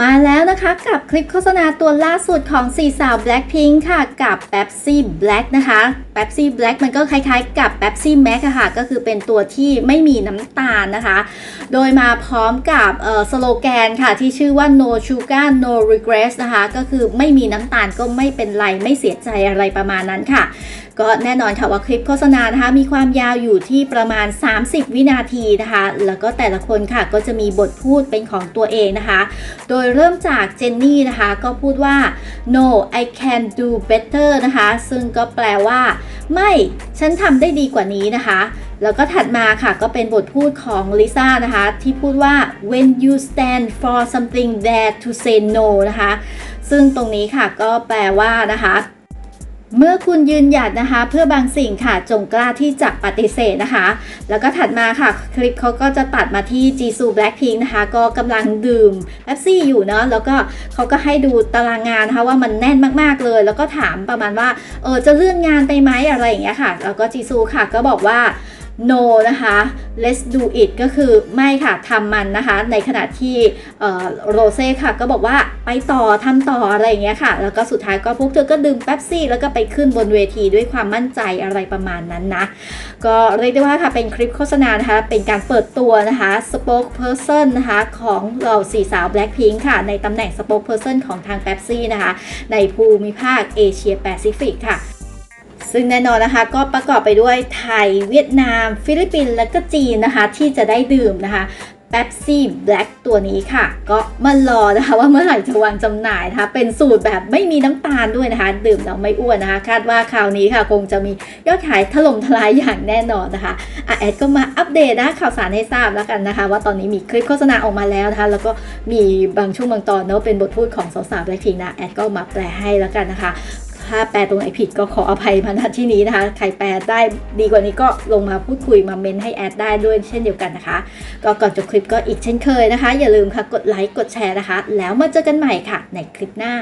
มาแล้วนะคะกับคลิปโฆษณาตัวล่าสุดของสี่สาว Blackpink ค่ะ กับ Pepsi Black นะคะ Pepsi Black มันก็คล้ายๆกับ Pepsi Max ค่ะ ก็คือเป็นตัวที่ไม่มีน้ำตาลนะคะ โดยมาพร้อมกับสโลแกนค่ะ ที่ชื่อว่า no sugar no regrets นะคะ ก็คือไม่มีน้ำตาลก็ไม่เป็นไร ไม่เสียใจอะไรประมาณนั้นค่ะ ก็แน่นอนค่ะว่าคลิปโฆษณานะคะ มีความยาวอยู่ที่ประมาณ 30 วินาทีนะคะ แล้วก็แต่ละคนค่ะก็จะมีบทพูดเป็นของตัวเองนะคะ โดยเริ่มจากเจนนี่นะคะ ก็พูดว่า no I can do better นะคะ ซึ่งก็แปลว่า ไม่ฉันทำได้ดีกว่านี้นะคะ แล้วก็ถัดมาค่ะก็เป็นบทพูดของลิซ่านะคะ ที่พูดว่า when you stand for something dare to say no นะคะ ซึ่งตรงนี้ค่ะก็แปลว่านะคะ เมื่อคุณยืนหยัดนะคะ เพื่อบางสิ่งค่ะจงกล้าที่จะปฏิเสธนะคะ แล้วก็ถัดมาค่ะ คลิปเขาก็จะตัดมาที่จีซูแบล็คพิงนะคะ ก็กำลังดื่มแป๊บซี่อยู่เนาะแล้วก็เขาก็ให้ดูตารางงานนะคะว่ามันแน่นมากๆเลย แล้วก็ถามประมาณว่าเออจะเลื่อนงานไปไหมอะไรอย่างเงี้ยค่ะ แล้วก็จีซูค่ะก็บอกว่า no นะคะ let's do it ก็คือไม่ค่ะทำมันนะคะ ในขณะที่โรเซ่ค่ะ ก็บอกว่าไปต่อทำต่ออะไรอย่างเงี้ยค่ะ แล้วก็สุดท้ายก็พวกเธอก็ดื่มแป๊บซี่ แล้วก็ไปขึ้นบนเวทีด้วยความมั่นใจอะไรประมาณนั้นนะ ก็เรียกได้ว่าค่ะ เป็นคลิปโฆษณานะคะ เป็นการเปิดตัวนะคะ spokesperson นะคะของเราสี่สาว Blackpink ค่ะ ในตำแหน่ง spokesperson ของทาง Pepsi นะคะ ในภูมิภาคเอเชียแปซิฟิกค่ะ ซึ่งแน่นอนนะคะก็ประกอบไปด้วยไทย เวียดนาม ฟิลิปปินส์และก็จีนนะคะ ที่จะได้ดื่มนะคะ Pepsi Black ตัวนี้ค่ะ ก็มารอนะคะว่าเมื่อไหร่จะวางจำหน่ายนะคะ เป็นสูตรแบบไม่มีน้ำตาลด้วยนะคะ ดื่มแล้วไม่อ้วนนะคะ คาดว่าคราวนี้ค่ะ คงจะมียอดขายถล่มทลายอย่างแน่นอนนะคะอะแอดก็มาอัปเดตนะข่าวสารให้ทราบแล้วกันนะคะ ว่าตอนนี้มีคลิปโฆษณาออกมาแล้วนะคะ แล้วก็มีบางช่วงบางตอนเนาะเป็นบทพูดของสาวๆ Blackpink นะแอดก็มาแปลให้แล้วกันนะคะ ถ้าแปลตรงไหนผิดก็ขออภัยมาณที่นี้นะคะ ใครแปลได้ดีกว่านี้ก็ลงมาพูดคุยมาเมนให้แอดได้ด้วยเช่นเดียวกันนะคะ ก็ก่อนจบคลิปก็อีกเช่นเคยนะคะ อย่าลืมค่ะกดไลค์กดแชร์นะคะ แล้วมาเจอกันใหม่ค่ะ ในคลิปหน้า